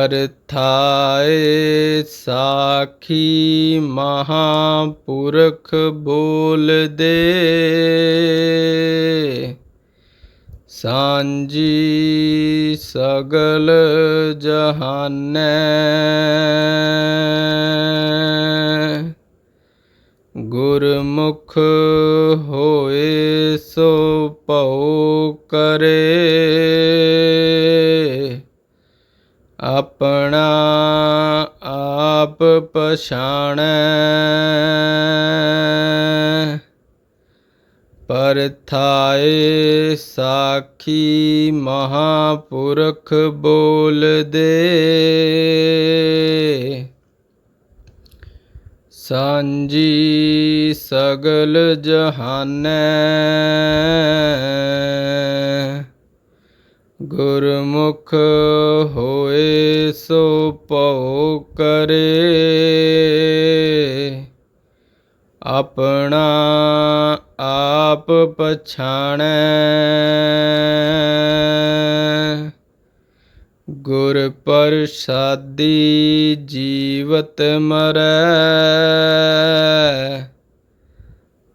ਪਰਥਾਏ ਸਾਖੀ ਮਹਾਪੁਰਖ ਬੋਲਦੇ ਸਾਂਝੀ ਸਗਲ ਜਹਾਨੈ। ਗੁਰਮੁਖ ਆਪਣਾ ਆਪ ਪਛਾਣੈ। ਪਰਥਾਏ ਸਾਖੀ ਮਹਾਪੁਰਖ ਬੋਲਦੇ। ਸਾਂਝੀ ਸਗਲ ਜਹਾਨੈ। ਗੁਰਮੁਖ ਹੋਏ ਸੋ ਭਉ ਕਰੇ। ਆਪਣਾ ਆਪ ਪਛਾਣੈ। ਗੁਰ ਪ੍ਰਸਾਦੀ ਜੀਵਤ ਮਰੈ।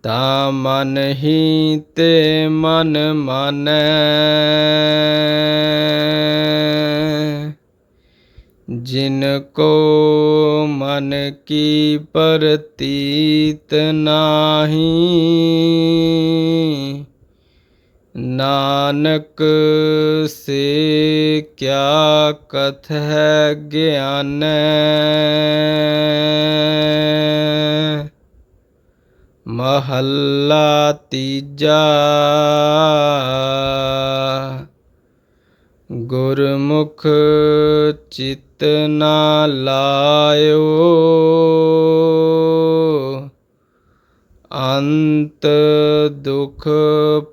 ਤਾ ਮਨ ਹੀ ਤੇ ਮਨ ਮਾਨੈ। ਜਿਨ ਕੋ ਮਨ ਕੀ ਪ੍ਰਤੀਤ ਨਾਹੀ। ਨਾਨਕ ਸੇ ਕਿਆ ਕਥ ਹੈ ਗਿਆਨੈ। ਮਹੱਲਾ ਤੀਜਾ। ਗੁਰਮੁਖ ਚਿਤ ਨਾ ਲਾਇਓ। ਅੰਤ ਦੁਖ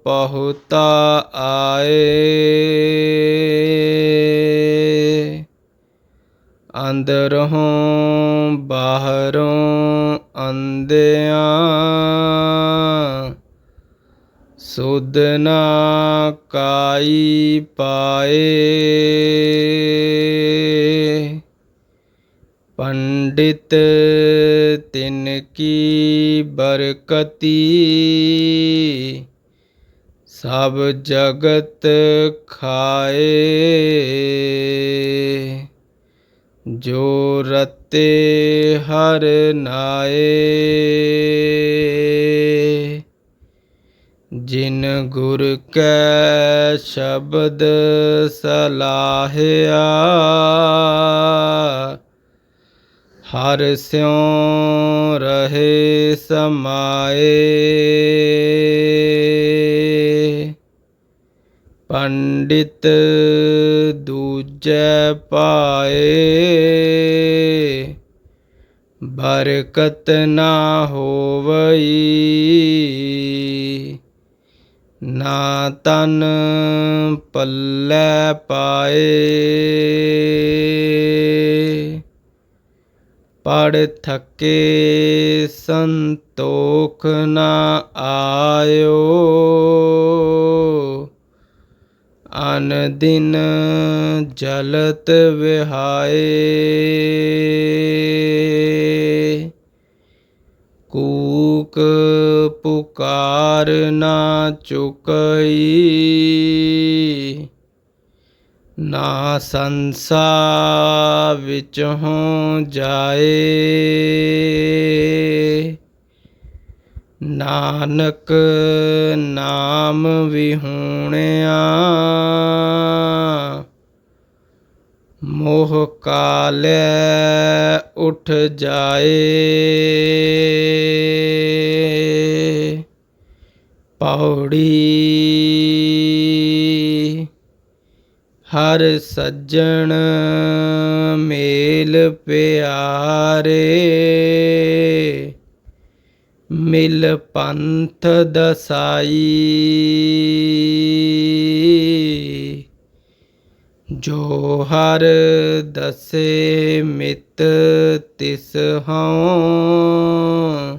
ਪਹੁਤਾ ਆਏ। ਅੰਦਰੋਂ ਬਾਹਰੋਂ ਅੰਦਿਆਂ ਸੁਧ ਨਾ ਕਾਈ ਪਾਏ। ਪੰਡਿਤ ਤਿਨ ਕੀ ਬਰਕਤੀ। ਸਭ ਜਗਤ ਖਾਏ। ਜੋ ਰਤੇ ਹਰ ਨਾਏ ਜਿਨ ਗੁਰ ਕੈ ਸ਼ਬਦ ਸਲਾਹਿਆ ਹਰ ਸਿਉ ਰਹੇ ਸਮਾਏ। ਪੰਡਿਤ ਦੂਜੈ ਪਾਏ ਬਰਕਤ ਨਾ ਹੋਵਈ, ਨਾ ਤਨ ਪੱਲੇ ਪਾਏ। ਪੜ ਥਕੇ ਸੰਤੋਖ ਨਾ ਆਇਓ। ਅਨ ਦਿਨ ਜਲਤ ਵਿਹਾਏ। ਕੂਕ ਪੁਕਾਰ ਨਾ ਚੁਕਈ। ਨਾ ਸੰਸਾ ਵਿੱਚ ਹੋ ਜਾਏ। ਨਾਨਕ ਨਾਮ ਵਿਹੂਣਿਆ। ਮੋਹ ਕਾਲੇ ਉਠ ਜਾਏ। ਪੌੜੀ ਹਰ ਸੱਜਣ ਮੇਲ ਪਿਆਰੇ। ਮਿਲ ਪੰਥ ਦਸਾਈ। ਜੋ ਹਰ ਦਸੇ ਮਿਤ ਤਿਸ ਹਉ,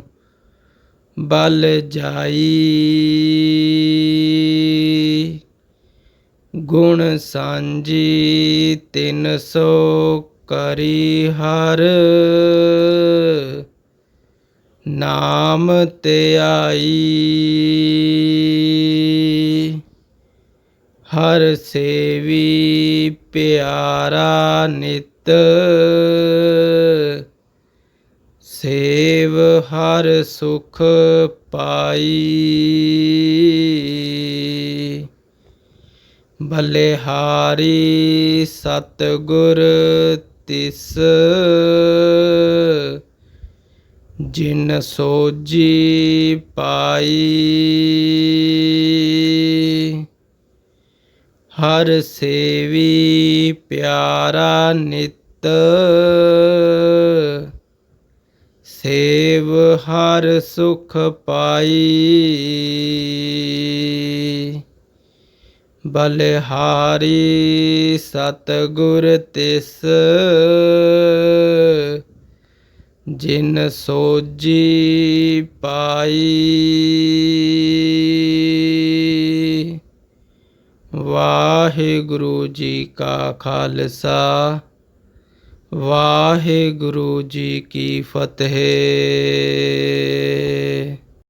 ਬਲ ਜਾਈ। ਗੁਣ ਸਾਂਝੀ ਤਿਨ ਸੋ ਕਰੀ ਹਰ ਨਾਮ ਧਿਆਈ ਹਰ ਸੇਵੀ ਪਿਆਰਾ ਨਿਤ। ਸੇਵ ਹਰ ਸੁਖ ਪਾਈ। ਬਲਿਹਾਰੀ ਸਤਿਗੁਰ ਤਿਸ। ਜਿਨ ਸੋਜੀ ਪਾਈ ਹਰ ਸੇਵੀ ਪਿਆਰਾ ਨਿਤ ਸੇਵ ਹਰ ਸੁਖ ਪਾਈ ਬਲਿਹਾਰੀ ਸਤਿਗੁਰ ਤਿਸ ਜਿਨ ਸੋਜੀ ਪਾਈ ਵਾਹਿਗੁਰੂ ਜੀ ਕਾ ਖਾਲਸਾ ਵਾਹਿਗੁਰੂ ਜੀ ਕੀ ਫਤਿਹ।